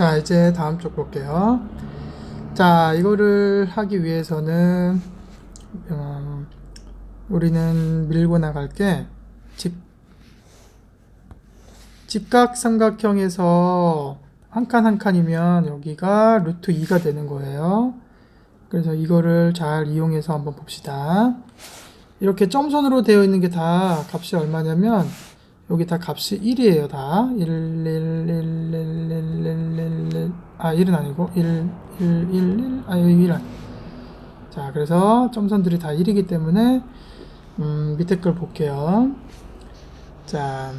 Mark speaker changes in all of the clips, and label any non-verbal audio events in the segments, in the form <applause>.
Speaker 1: 자, 이제 다음 쪽 볼게요. 자, 이거를 하기 위해서는, 어, 우리는 밀고 나갈 게, 집, 직각 삼각형에서 한 칸 한 칸이면 여기가 루트 2가 되는 거예요. 그래서 이거를 잘 이용해서 한번 봅시다. 이렇게 점선으로 되어 있는 게 다 값이 얼마냐면, 여기 다 값이 1이에요, 다. 1, 1, 1, 1, 1, 1, 1, 1, 아, 1은 아니고, 1, 1, 1, 1, 아, 여기 1. 자, 그래서 점선들이 다 1이기 때문에, 음, 밑에 걸 볼게요. 자,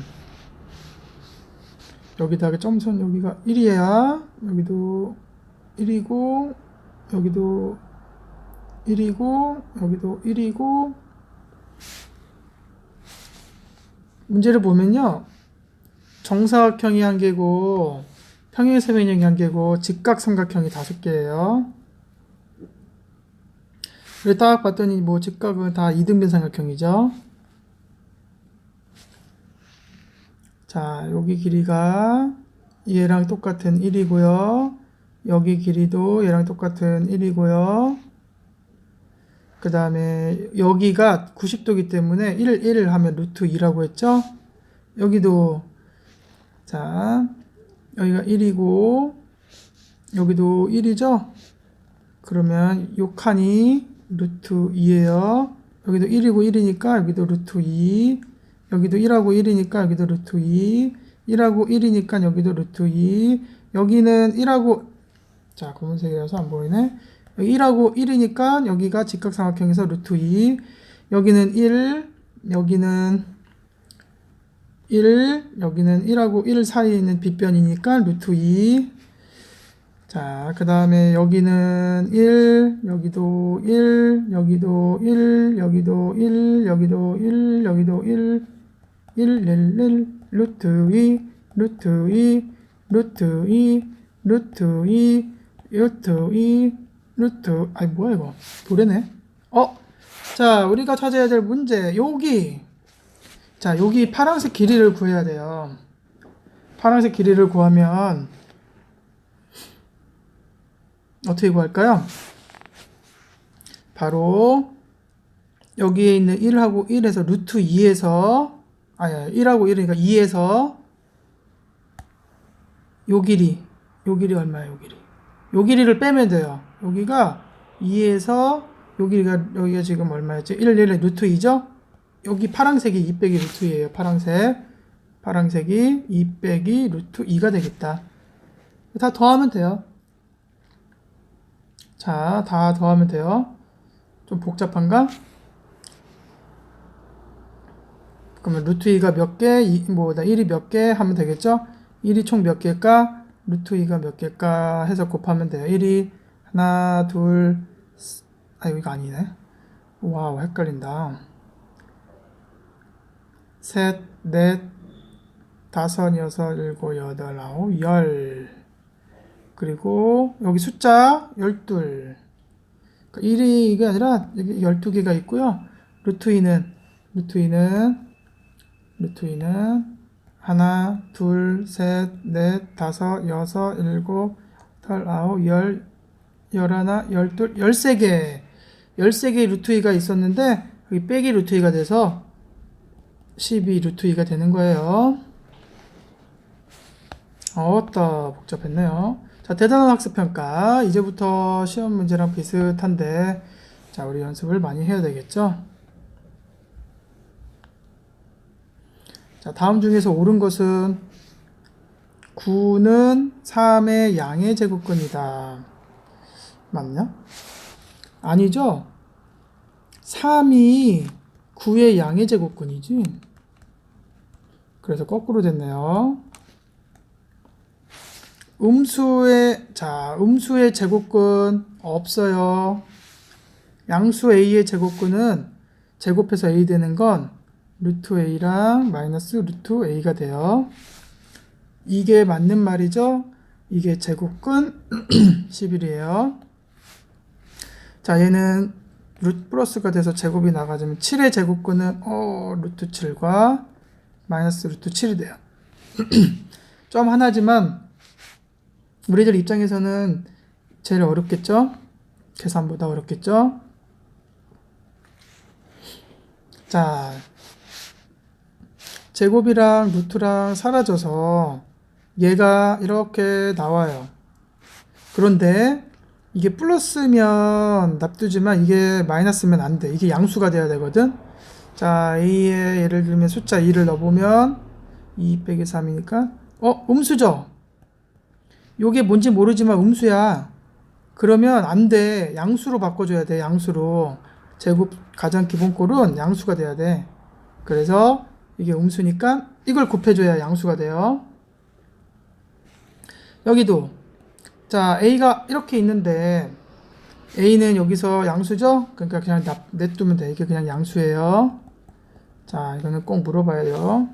Speaker 1: 여기다가 점선 여기가 1이야. 여기도 1이고, 여기도 1이고, 여기도 1이고, 문제를 보면요. 정사각형이 한 개고 평행세변형이 한 개고 직각삼각형이 다섯 개예요. 그래 딱 봤더니 뭐 직각은 다 이등변 삼각형이죠. 자, 여기 길이가 얘랑 똑같은 1이고요. 여기 길이도 얘랑 똑같은 1이고요. 그 다음에 여기가 90도기 때문에 1, 1을 하면 루트 2라고 했죠? 여기도 자 여기가 1이고 여기도 1이죠? 그러면 요 칸이 루트 2예요. 여기도 1이고 1이니까 여기도 루트 2 여기도 1하고 1이니까 여기도 루트 2 1하고 1이니까 여기도 루트 2 여기는 1하고 자 검은색이라서 안 보이네 1하고 1이니까 여기가 직각삼각형에서 루트 2 여기는 1 여기는 1 여기는 1하고 1 사이에 있는 빗변이니까 루트 2 자, 그 다음에 여기는 1, 여기도 1, 여기도 1, 여기도 1, 여기도 1, 여기도 1, 1, 1, 1, 루트 2, 루트 2, 루트 2, 루트 2, 루트 2, 루트, 아니, 뭐야, 이거. 도래네. 어? 자, 우리가 찾아야 될 문제. 여기. 자, 여기 파란색 길이를 구해야 돼요. 파란색 길이를 구하면, 어떻게 구할까요? 바로, 여기에 있는 1하고 1에서 루트 2에서, 아니, 1하고 1이니까 2에서, 요 길이, 요 길이 얼마예요, 요 길이? 요 길이를 빼면 돼요. 여기가 2에서 요 길이가 여기가 지금 얼마였지? 1, 1, 루트 2죠? 여기 파랑색이 2 빼기 루트 2예요. 파랑색. 파랑색이 2 빼기 루트 2가 되겠다. 다 더하면 돼요. 자, 다 더하면 돼요. 좀 복잡한가? 그러면 루트 2가 몇 개, 뭐, 1이 몇 개 하면 되겠죠? 1이 총 몇 개일까? 루트 2가 몇 개일까 해서 곱하면 돼요. 1이 하나, 둘, 아, 이거 아니네. 와우, 헷갈린다. 셋, 넷, 다섯, 여섯, 일곱, 여덟, 아홉, 열. 그리고 여기 숫자 열둘. 그러니까 1이 이게 아니라 여기 12개가 있고요. 루트 2는 루트 2는 루트 2는 하나, 둘, 셋, 넷, 다섯, 여섯, 일곱, 여덟, 아홉, 열, 열하나, 열둘, 열세 개. 열세 개의 루트 2가 있었는데 여기 빼기 루트 2가 돼서 12 루트 2가 되는 거예요. 어따 복잡했네요. 자, 대단한 학습 평가. 이제부터 시험 문제랑 비슷한데 자, 우리 연습을 많이 해야 되겠죠? 자, 다음 중에서 옳은 것은 9는 3의 양의 제곱근이다. 맞냐? 아니죠? 3이 9의 양의 제곱근이지. 그래서 거꾸로 됐네요. 음수의, 자, 음수의 제곱근 없어요. 양수 A의 제곱근은 제곱해서 A 되는 건 루트 A랑 마이너스 루트 A가 돼요. 이게 맞는 말이죠? 이게 제곱근 <clears throat> 11이에요. 자, 얘는 루트 플러스가 돼서 제곱이 나가지면 7의 제곱근은 어, 루트 7과 마이너스 루트 7이 돼요. <clears throat> 점 하나지만 우리들 입장에서는 제일 어렵겠죠? 계산보다 어렵겠죠? 자, 제곱이랑 루트랑 사라져서 얘가 이렇게 나와요. 그런데 이게 플러스면 납두지만 이게 마이너스면 안 돼. 이게 양수가 돼야 되거든. 자, A에 예를 들면 숫자 2를 넣어보면 2 빼기 3이니까 어? 음수죠? 요게 뭔지 모르지만 음수야. 그러면 안 돼. 양수로 바꿔줘야 돼. 양수로. 제곱 가장 기본꼴은 양수가 돼야 돼. 그래서 이게 음수니까 이걸 곱해줘야 양수가 돼요. 여기도 자 a가 이렇게 있는데 a는 여기서 양수죠? 그러니까 그냥 납, 냅두면 돼. 이게 그냥 양수예요. 자 이거는 꼭 물어봐야 돼요.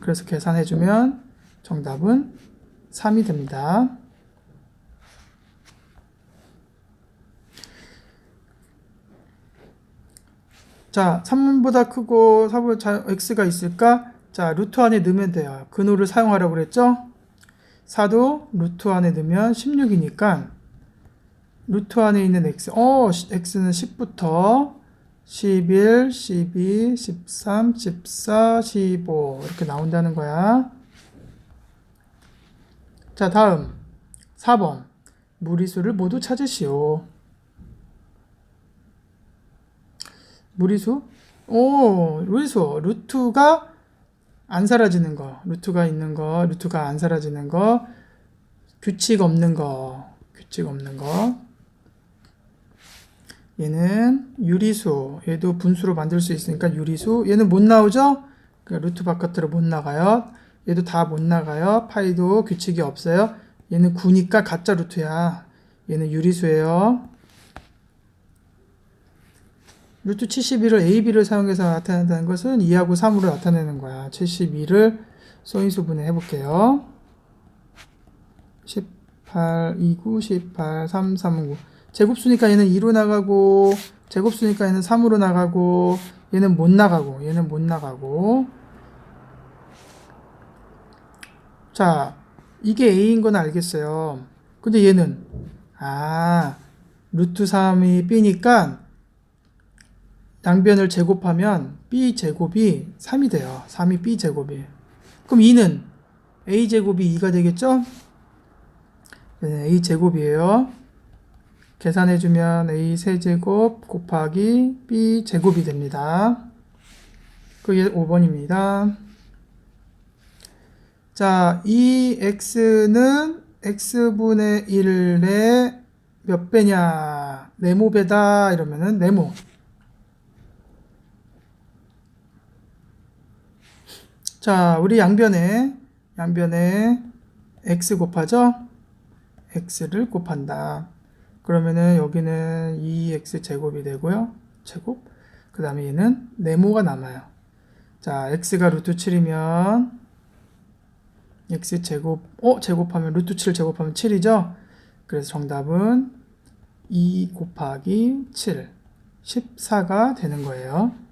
Speaker 1: 그래서 계산해주면 정답은 3이 됩니다. 자, 3보다 크고 4보다 x가 있을까? 자, 루트 안에 넣으면 돼요. 근호를 사용하라고 그랬죠? 4도 루트 안에 넣으면 16이니까 루트 안에 있는 x, 어, x는 10부터 11, 12, 13, 14, 15 이렇게 나온다는 거야. 자, 다음 4번 무리수를 모두 찾으시오. 무리수? 오, 무리수. 루트가 안 사라지는 거. 루트가 있는 거, 루트가 안 사라지는 거. 규칙 없는 거. 규칙 없는 거. 얘는 유리수. 얘도 분수로 만들 수 있으니까 유리수. 얘는 못 나오죠? 그 루트 바깥으로 못 나가요. 얘도 다 못 나가요. 파이도 규칙이 없어요. 얘는 9니까 가짜 루트야. 얘는 유리수예요. 루트 71을 AB를 사용해서 나타낸다는 것은 2하고 3으로 나타내는 거야. 72를 소인수 분해 해볼게요. 18, 29, 18, 3, 3, 9. 제곱수니까 얘는 2로 나가고, 제곱수니까 얘는 3으로 나가고, 얘는 못 나가고, 얘는 못 나가고. 자, 이게 A인 건 알겠어요. 근데 얘는, 아, 루트 3이 B니까 양변을 제곱하면 b 제곱이 3이 돼요. 3이 b 제곱이. 그럼 2는 a 제곱이 2가 되겠죠? 네, a 제곱이에요. 계산해 주면 a 세제곱 곱하기 b 제곱이 됩니다. 그게 5번입니다. 자, 이 x는 x분의 1의 몇 배냐? 네모 배다 이러면은 네모. 자, 우리 양변에 양변에 x 곱하죠? x를 곱한다. 그러면은 여기는 2x 제곱이 되고요. 제곱. 그 다음에 얘는 네모가 남아요. 자, x가 루트 7이면 x 제곱, 어? 제곱하면 루트 7 제곱하면 7이죠? 그래서 정답은 2 곱하기 7, 14가 되는 거예요.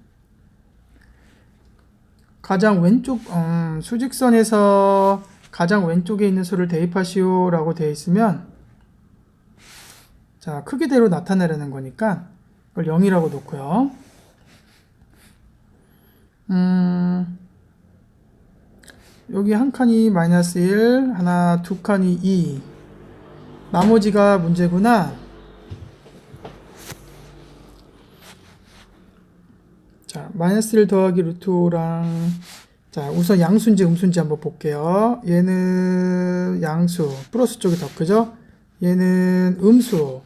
Speaker 1: 가장 왼쪽 음, 수직선에서 가장 왼쪽에 있는 수를 대입하시오 라고 되어 있으면 자 크기대로 나타내려는 거니까 이걸 0이라고 놓고요. 음, 여기 한 칸이 마이너스 1, 하나, 두 칸이 2. 나머지가 문제구나. 자, 마이너스 1 더하기 루트 5랑 자, 우선 양수인지 음수인지 한번 볼게요. 얘는 양수, 플러스 쪽이 더 크죠? 얘는 음수,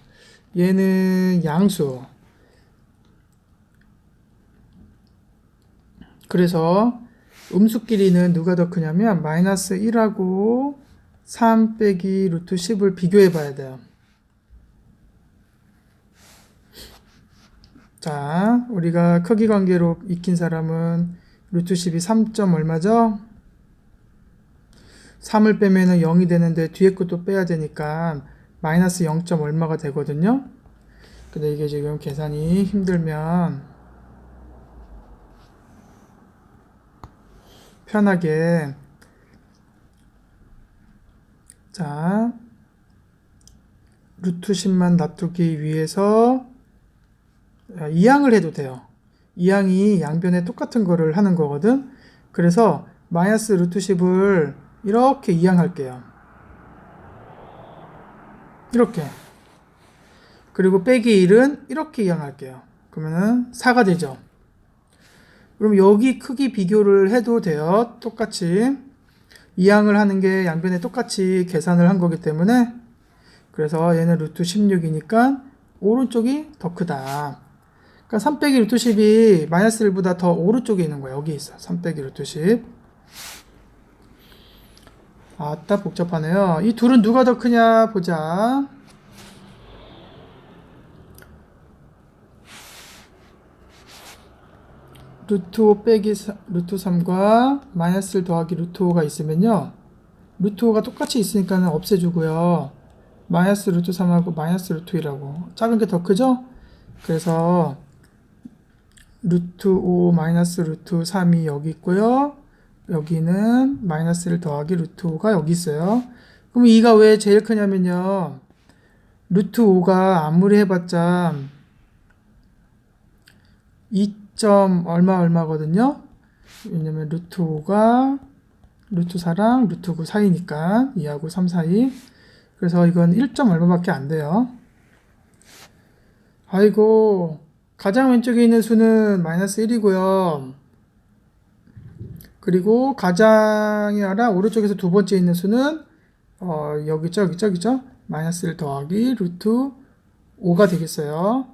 Speaker 1: 얘는 양수. 그래서 음수끼리는 누가 더 크냐면 마이너스 1하고 3 빼기 루트 10을 비교해 봐야 돼요. 자, 우리가 크기 관계로 익힌 사람은 루트 10이 3점 얼마죠? 3을 빼면은 0이 되는데 뒤에 것도 빼야 되니까 마이너스 0. 얼마가 되거든요. 근데 이게 지금 계산이 힘들면 편하게 자, 루트 10만 놔두기 위해서 아, 이항을 해도 돼요. 이항이 양변에 똑같은 거를 하는 거거든. 그래서 마이너스 루트 10을 이렇게 이항할게요. 이렇게. 그리고 빼기 1은 이렇게 이항할게요. 그러면은 4가 되죠. 그럼 여기 크기 비교를 해도 돼요. 똑같이. 이항을 하는 게 양변에 똑같이 계산을 한 거기 때문에 그래서 얘는 루트 16이니까 오른쪽이 더 크다. 그러니까 3 빼기 루트 10이 마이너스 1보다 더 오른쪽에 있는 거야. 여기 있어. 3 빼기 루트 10. 아따 복잡하네요. 이 둘은 누가 더 크냐 보자. 루트 5 빼기 사- 루트 3과 마이너스 1 더하기 루트 5가 있으면요. 루트 5가 똑같이 있으니까 는 없애주고요. 마이너스 루트 3하고 마이너스 루트 2라고. 작은 게 더 크죠? 그래서 루트 5 마이너스 루트 3이 여기 있고요. 여기는 마이너스 1 더하기 루트 5가 여기 있어요. 그럼 2가 왜 제일 크냐면요. 루트 5가 아무리 해봤자 2점 얼마 얼마거든요. 왜냐면 루트 5가 루트 4랑 루트 9 사이니까 2하고 3 사이. 그래서 이건 1점 얼마밖에 안 돼요. 아이고 가장 왼쪽에 있는 수는 마이너스 1이고요. 그리고 가장이 아니라 오른쪽에서 두 번째 있는 수는 어, 여기죠, 여기죠, 여기죠. 마이너스 1 더하기 루트 5가 되겠어요.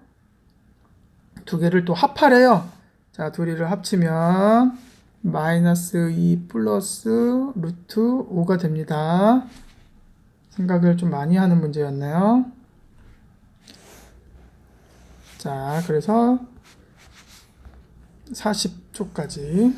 Speaker 1: 두 개를 또 합하래요. 자, 둘이를 합치면 마이너스 2 플러스 루트 5가 됩니다. 생각을 좀 많이 하는 문제였네요. 자, 그래서 40초까지